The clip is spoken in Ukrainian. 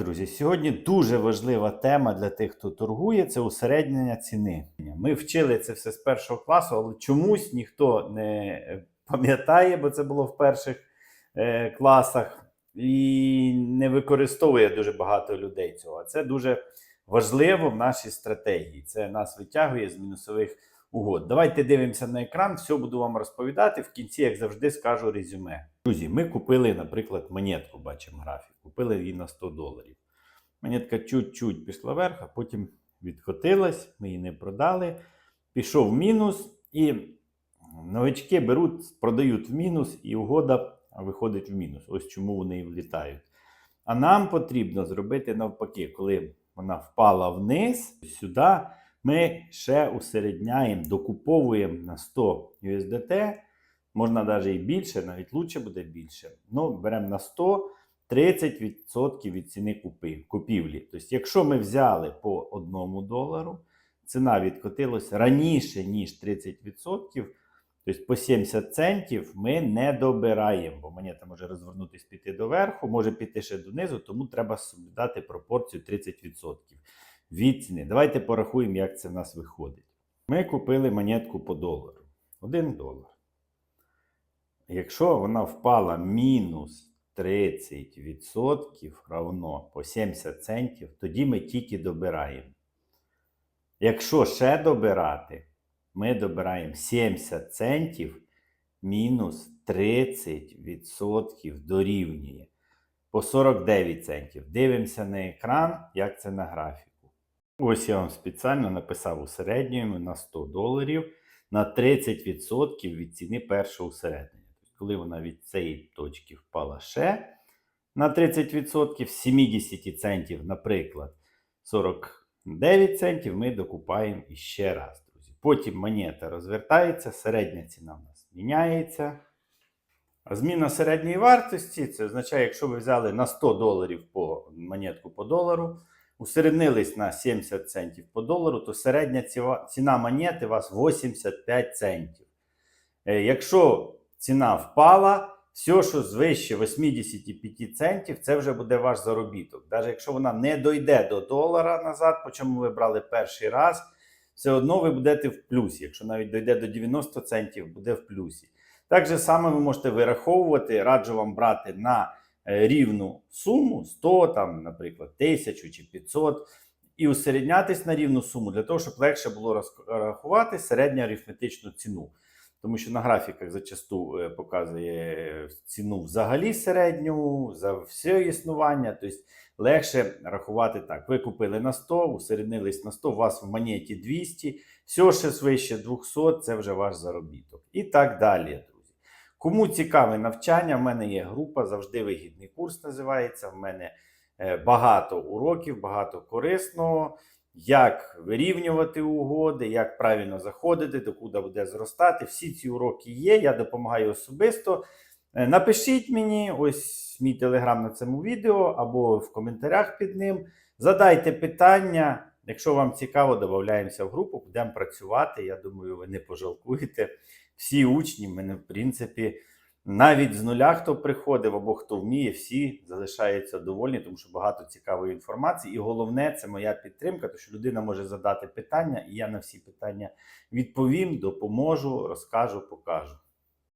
друзі, сьогодні дуже важлива тема для тих, хто торгує, це усереднення ціни. Ми вчили це все з першого класу, але чомусь ніхто не пам'ятає, бо це було в перших е, класах, і не використовує дуже багато людей цього. Це дуже важливо в нашій стратегії. Це нас витягує з мінусових угод. Давайте дивимося на екран, все буду вам розповідати. В кінці, як завжди, скажу резюме. Друзі, ми купили, наприклад, монетку, бачимо графік. Купили її на 100 доларів. Монетка чуть-чуть пішла вверх, а потім відкотилась, ми її не продали. Пішов мінус, і новички беруть, продають в мінус, і угода виходить в мінус. Ось чому вони і влітають. А нам потрібно зробити навпаки, коли вона впала вниз, сюди ми ще усередняємо, докуповуємо на 100 USDT. Можна навіть і більше, навіть лучше буде більше. Ну, беремо на 100 30% від ціни купівлі. Тобто, якщо ми взяли по 1 долару, ціна відкотилась раніше, ніж 30%, тобто по 70 центів ми не добираємо, бо монета може розвернутися піти доверху, може піти ще донизу, тому треба соблюдати пропорцію 30% від ціни. Давайте порахуємо, як це в нас виходить. Ми купили монетку по долару. 1 долар. Якщо вона впала мінус 30% равно по 70 центів, тоді ми тільки добираємо. Якщо ще добирати, ми добираємо 70 центів мінус 30% дорівнює по 49 центів. Дивимося на екран, як це на графіку. Ось я вам спеціально написав у середньому на 100 доларів на 30% від ціни першого усереднення. Коли вона від цієї точки впала ще на 30%, з 70 центів, наприклад, 49 центів, ми докупаємо іще раз, друзі. Потім монета розвертається, середня ціна в нас міняється. А зміна середньої вартості це означає, якщо ви взяли на 100 доларів по монетку по долару, усереднились на 70 центів по долару, то середня ціна монети у вас 85 центів. Е, Якщо ціна впала, все, що звище 85 центів, це вже буде ваш заробіток. Навіть якщо вона не дойде до долара назад, по чому ви брали перший раз, все одно ви будете в плюсі. Якщо навіть дойде до 90 центів, буде в плюсі. Так же саме ви можете вираховувати, раджу вам брати на е, рівну суму 100, там, наприклад, 1000 чи 500, і усереднятись на рівну суму для того, щоб легше було розрахувати середню арифметичну ціну. Тому що на графіках зачасту е, показує ціну взагалі середню за все існування. Тобто легше рахувати так. Ви купили на 100, усереднились на 100, у вас в монеті 200, все ще свище 200 це вже ваш заробіток. І так далі, друзі. Кому цікаве навчання, в мене є група, завжди вигідний курс називається. В мене е, багато уроків, багато корисного. Як вирівнювати угоди, як правильно заходити, докуди буде зростати. Всі ці уроки є. Я допомагаю особисто. Е, Напишіть мені ось мій телеграм на цьому відео або в коментарях під ним. Задайте питання. Якщо вам цікаво, додаємося в групу, будемо працювати. Я думаю, ви не пожалкуєте. Всі учні мене, в принципі, навіть з нуля, хто приходив або хто вміє, всі залишаються довольні, тому що багато цікавої інформації. І головне, це моя підтримка, тому що людина може задати питання, і я на всі питання відповім, допоможу, розкажу, покажу.